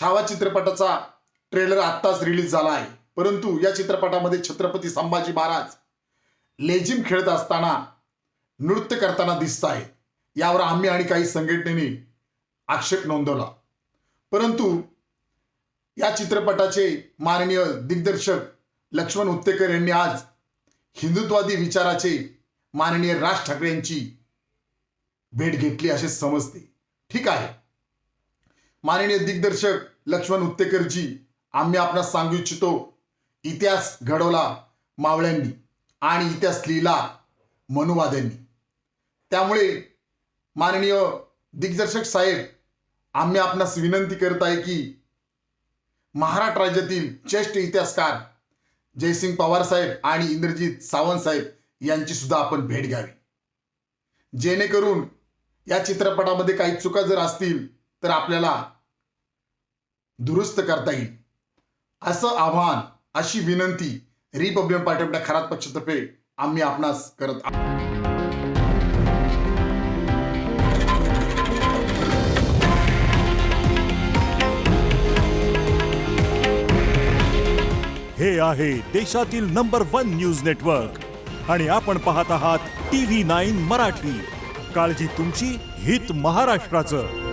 छावा चित्रपटाचा ट्रेलर आत्ताच रिलीज झाला आहे. परंतु या चित्रपटामध्ये छत्रपती संभाजी महाराज लेझिम खेळत असताना नृत्य करताना दिसत आहे यावर आम्ही आणि काही संघटनेने आक्षेप नोंदवला. परंतु या चित्रपटाचे माननीय दिग्दर्शक लक्ष्मण उत्तेकर यांनी आज हिंदुत्वादी विचाराचे माननीय राज ठाकरे यांची भेट घेतली असे समजते. ठीक आहे. माननीय दिग्दर्शक लक्ष्मण उत्तेकरजी आम्ही आपणास सांगू इच्छितो इतिहास घडवला मावळ्यांनी आणि इतिहास लिहिला मनुवाद्यांनी. त्यामुळे माननीय दिग्दर्शक साहेब आम्ही आपणास विनंती करत आहे की महाराष्ट्र राज्यातील ज्येष्ठ इतिहासकार जयसिंग पवार साहेब आणि इंद्रजित सावंत साहेब यांची सुद्धा आपण भेट घ्यावी. जेणेकरून या चित्रपटामध्ये काही चुका जर असतील तर आपल्याला दुरुस्त करता येईल. असं आव्हान अशी विनंती रिपब्लिकन पार्टी आपल्या खरात पक्षातर्फे आम्ही आपणास करत आहोत. हे आहे देशातील नंबर वन न्यूज नेटवर्क. आणि आपण पाहत आहात टी व्ही नाईन मराठी. काळजी तुमची हित महाराष्ट्राचं.